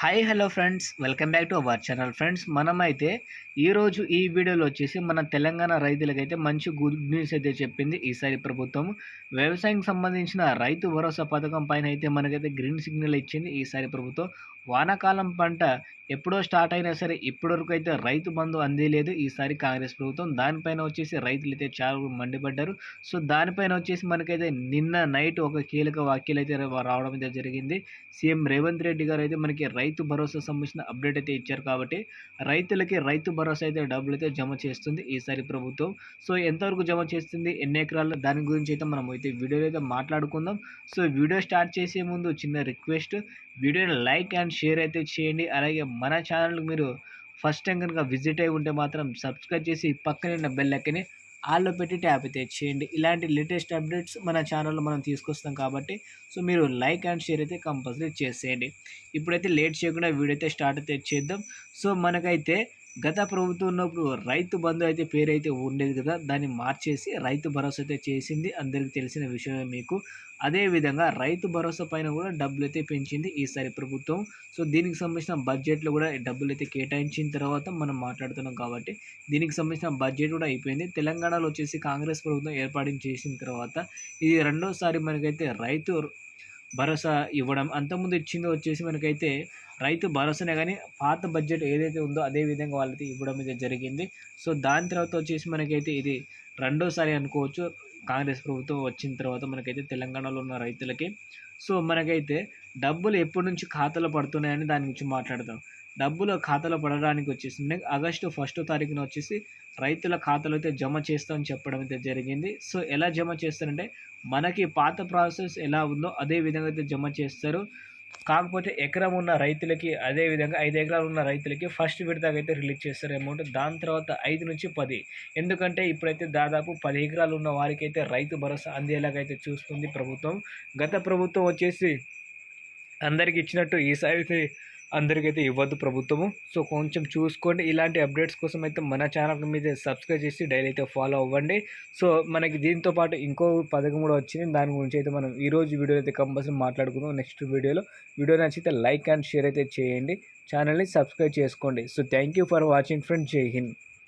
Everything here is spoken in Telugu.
Hi hello friends welcome back to our channel friends మనమైతే ఈరోజు ఈ వీడియోలో వచ్చేసి మన తెలంగాణ రైతులకైతే మంచి గుడ్ న్యూస్ అయితే చెప్పింది ఈసారి ప్రభుత్వం. వ్యవసాయం సంబంధించిన రైతు భరోసా పథకం పైన అయితే మనకైతే గ్రీన్ సిగ్నల్ ఇచ్చింది ఈసారి ప్రభుత్వం. వానాకాలం పంట ఎప్పుడో స్టార్ట్ అయినా సరే ఇప్పటివరకు అయితే రైతు బంధు అందేలేదు. ఈసారి కాంగ్రెస్ ప్రభుత్వం దానిపైన వచ్చేసి రైతులు అయితే చాలా మండిపడ్డారు. సో దానిపైన వచ్చేసి మనకైతే నిన్న నైట్ ఒక కీలక వ్యాఖ్యలు అయితే రావడం అయితే జరిగింది. సీఎం రేవంత్ రెడ్డి గారు అయితే మనకి రైతు భరోసా సంబంధించిన అప్డేట్ అయితే ఇచ్చారు కాబట్టి రైతులకి రైతు భరోసా అయితే డబ్బులు అయితే జమ చేస్తుంది ఈసారి ప్రభుత్వం. సో ఎంతవరకు జమ చేస్తుంది ఎన్ని ఎకరాల్లో దాని గురించి అయితే మనం అయితే వీడియోలో అయితే మాట్లాడుకుందాం. సో వీడియో స్టార్ట్ చేసే ముందు చిన్న రిక్వెస్ట్ వీడియోని లైక్ అండ్ షేర్ అయితే చేయండి. అలాగే మన ఛానల్కి మీరు ఫస్ట్ టైం కనుక విజిట్ అయి ఉంటే మాత్రం సబ్స్క్రైబ్ చేసి పక్కనే ఉన్న బెల్ లెక్కని ఆల్లో పెట్టి ట్యాప్ అయితే చేయండి. ఇలాంటి లేటెస్ట్ అప్డేట్స్ మన ఛానల్లో మనం తీసుకొస్తాం కాబట్టి సో మీరు లైక్ అండ్ షేర్ అయితే కంపల్సరీ చేసేయండి. ఇప్పుడైతే లేట్ చేయకుండా వీడియో అయితే స్టార్ట్ అయితే చేద్దాం. సో మనకైతే గత ప్రభుత్వం ఉన్నప్పుడు రైతు బంధు అయితే పేరు అయితే ఉండేది కదా దాన్ని మార్చేసి రైతు భరోసా అయితే చేసింది. అందరికీ తెలిసిన విషయమే మీకు. అదేవిధంగా రైతు భరోసా పైన కూడా డబ్బులు అయితే పెంచింది ఈసారి ప్రభుత్వం. సో దీనికి సంబంధించిన బడ్జెట్లో కూడా డబ్బులు అయితే కేటాయించిన తర్వాత మనం మాట్లాడుతున్నాం కాబట్టి దీనికి సంబంధించిన బడ్జెట్ కూడా అయిపోయింది. తెలంగాణలో వచ్చేసి కాంగ్రెస్ ప్రభుత్వం ఏర్పాటు చేసిన తర్వాత ఇది రెండోసారి మనకైతే రైతు భరోసా ఇవ్వడం. అంతకుముందు ఇచ్చిందో వచ్చేసి మనకైతే రైతు భరోసానే కానీ పాత బడ్జెట్ ఏదైతే ఉందో అదే విధంగా వాళ్ళకి ఇవ్వడం అయితే జరిగింది. సో దాని తర్వాత వచ్చేసి మనకైతే ఇది రెండోసారి అనుకోవచ్చు. కాంగ్రెస్ ప్రభుత్వం వచ్చిన తర్వాత మనకైతే తెలంగాణలో ఉన్న రైతులకి సో మనకైతే డబ్బులు ఎప్పటి నుంచి ఖాతాలో పడుతున్నాయని దాని గురించి మాట్లాడదాం. డబ్బులు ఖాతాలో పడడానికి వచ్చేసి ఆగస్టు ఫస్ట్ తారీఖున వచ్చేసి రైతుల ఖాతాలో అయితే జమ చేస్తామని చెప్పడం అయితే జరిగింది. సో ఎలా జమ చేస్తారంటే మనకి పాత ప్రాసెస్ ఎలా ఉందో అదే విధంగా అయితే జమ చేస్తారు. కాకపోతే ఎకరం ఉన్న రైతులకి అదే విధంగా ఐదు ఎకరాలు ఉన్న రైతులకి ఫస్ట్ విడతగా అయితే రిలీజ్ చేస్తారు అమౌంట్. దాని తర్వాత ఐదు నుంచి పది. ఎందుకంటే ఇప్పుడైతే దాదాపు పది ఎకరాలు ఉన్న వారికి అయితే రైతు భరోసా అందేలాగైతే చూస్తుంది ప్రభుత్వం. గత ప్రభుత్వం వచ్చేసి అందరికి ఇచ్చినట్టు ఈసారి అయితే అందరికైతే ఇవ్వద్దు ప్రభుత్వము. సో కొంచెం చూసుకోండి. ఇలాంటి అప్డేట్స్ కోసం అయితే మన ఛానల్ మీద సబ్స్క్రైబ్ చేసి డైలీ అయితే ఫాలో అవ్వండి. సో మనకి దీంతో పాటు ఇంకో పథకం కూడా వచ్చింది. దాని గురించి అయితే మనం ఈరోజు వీడియో అయితే కంపల్సరీ మాట్లాడుకుందాం నెక్స్ట్ వీడియోలో. వీడియో నచ్చితే లైక్ అండ్ షేర్ అయితే చేయండి. ఛానల్ని సబ్స్క్రైబ్ చేసుకోండి. So thank you for watching friend Jai Hind.